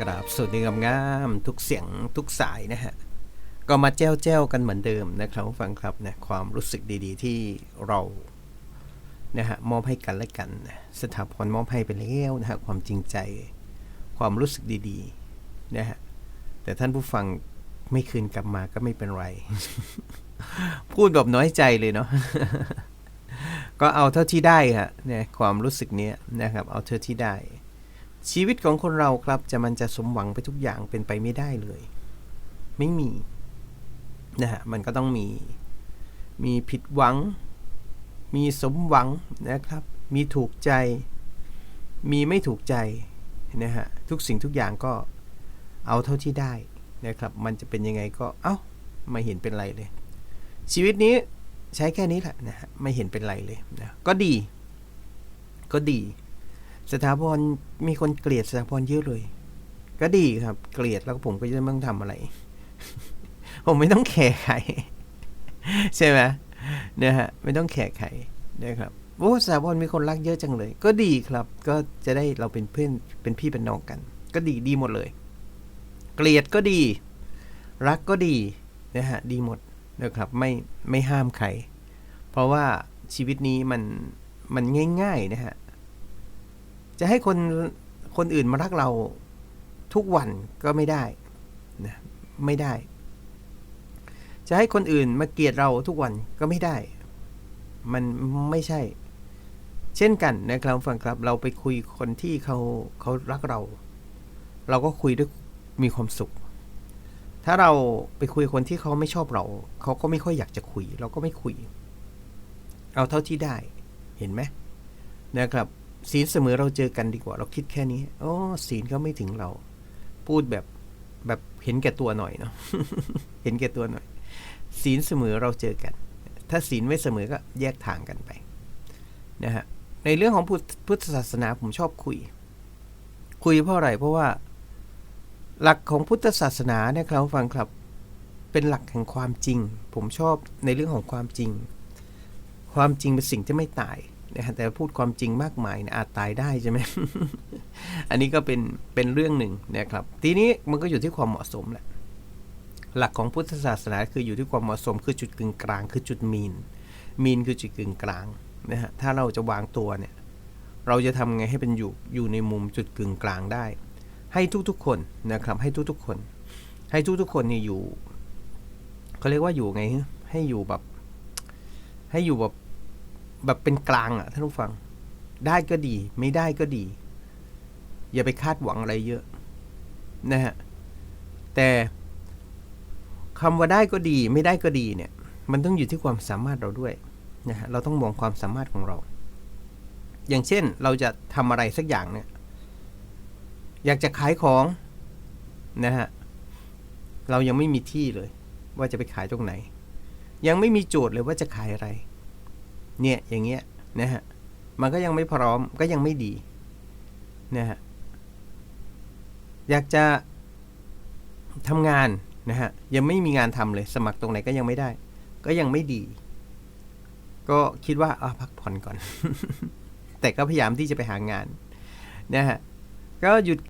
กราบสวัสดีงามๆทุกเสียงทุกสายนะฮะ ก็มาแจ้วแจ้วกันเหมือนเดิมนะครับผู้ฟังครับนะความรู้สึกดีๆ ที่เรานะฮะมอบให้กันและกันสถาพรมอบให้ไปแล้วนะฮะความจริงใจ ความรู้สึกดีๆนะฮะแต่ท่านผู้ฟังไม่คืนกลับมาก็ไม่เป็นไร พูดแบบน้อยใจเลยเนาะก็เอาเท่าที่ได้ฮะเนี่ยความรู้สึกเนี้ยนะครับ เอาเท่าที่ได้ ชีวิตของคนเราครับจะมันจะสมหวังไปทุกอย่างเป็นไปไม่ได้เลย ไม่มีนะฮะมันก็ต้องมีมีผิดหวัง มีสมหวังนะครับ มีถูกใจ มีไม่ถูกใจนะฮะทุกสิ่งทุกอย่างก็เอาเท่าที่ได้นะครับ มันจะเป็นยังไงก็เอ้าไม่เห็นเป็นไรเลย ชีวิตนี้ใช้แค่นี้แหละนะฮะไม่เห็นเป็นไรเลยนะก็ดี ก็ดี สถาพรมีคนเกลียดสถาพรเยอะเลย ก็ดีครับ เกลียดแล้วผมก็จะไม่ต้องทำอะไร ผมไม่ต้องแคร์ใครใช่ไหมนะฮะไม่ต้องแคร์ใครนะครับโอ้สถาพรมีคนรักเยอะจังเลย ก็ดีครับ ก็จะได้เราเป็นเพื่อนเป็นพี่เป็นน้องกัน ก็ดีดีหมดเลย เกลียดก็ดี รักก็ดีนะฮะดีหมดนะครับไม่ไม่ห้ามใคร เพราะว่าชีวิตนี้มันมันง่ายๆนะฮะ จะให้คนคนอื่นมารักเราทุกวันก็ไม่ได้นะไม่ได้ จะให้คนอื่นมาเกลียดเราทุกวันก็ไม่ได้ มันไม่ใช่ เช่นกันนะครับฟังครับ เราไปคุยคนที่เขาเขารักเรา เราก็คุยด้วยมีความสุข ถ้าเราไปคุยคนที่เขาไม่ชอบเรา เขาก็ไม่ค่อยอยากจะคุย เราก็ไม่คุย เอาเท่าที่ได้ เห็นไหมนะครับ ศีลเสมอเราเจอกันดีกว่า เราคิดแค่นี้โอ้ศีลก็ไม่ถึงเรา พูดแบบแบบเห็นแก่ตัวหน่อยเนาะเห็นแก่ตัวหน่อย ศีลเสมอเราเจอกัน ถ้าศีลไม่เสมอก็แยกทางกันไปนะฮะในเรื่องของพุทธพุทธศาสนาผมชอบคุย คุยเพราะอะไรเพราะว่า หลักของพุทธศาสนาเนี่ยครับฟังครับเป็นหลักแห่งความจริง ผมชอบในเรื่องของความจริง ความจริงเป็นสิ่งที่ไม่ตาย นะแต่พูดความจริงมากมายนยอาจตายได้ใช่ไหม อันนี้ก็เป็นเป็นเรื่องหนึ่งนะครับ ทีนี้มันก็อยู่ที่ความเหมาะสมแหละ หลักของพุทธศาสนาคืออยู่ที่ความเหมาะสมคือจุดกึ่งกลาง คือจุดมีน มีนคือจุดกึ่งกลางนะฮะ ถ้าเราจะวางตัวเนี่ย เราจะทำไงให้เป็นอยู่อยู่ในมุมจุดกึ่งกลางได้ ให้ทุกๆคนนะครับ ให้ทุกๆคน ให้ทุกๆคนเนี่ยอยู่เขาเรียกว่าอยู่ไงฮะให้อยู่แบบให้อยู่แบบ แบบเป็นกลางอะท่านผู้ฟัง ได้ก็ดี ไม่ได้ก็ดี อย่าไปคาดหวังอะไรเยอะ นะฮะ แต่คำว่าได้ก็ดี ไม่ได้ก็ดีเนี่ย มันต้องอยู่ที่ความสามารถเราด้วยนะฮะเราต้องมองความสามารถของเรา อย่างเช่นเราจะทำอะไรสักอย่างเนี่ย อยากจะขายของนะฮะเรายังไม่มีที่เลย ว่าจะไปขายตรงไหน ยังไม่มีโจทย์เลยว่าจะขายอะไร เนี่ยอย่างเงี้ยนะฮะมันก็ยังไม่พร้อมก็ยังไม่ดีนะฮะอยากจะทำงานนะฮะยังไม่มีงานทำเลยสมัครตรงไหนก็ยังไม่ได้ ก็ยังไม่ดี ก็คิดว่าอะพักผ่อนก่อน แต่ก็พยายามที่จะไปหางานนะฮะก็หยุด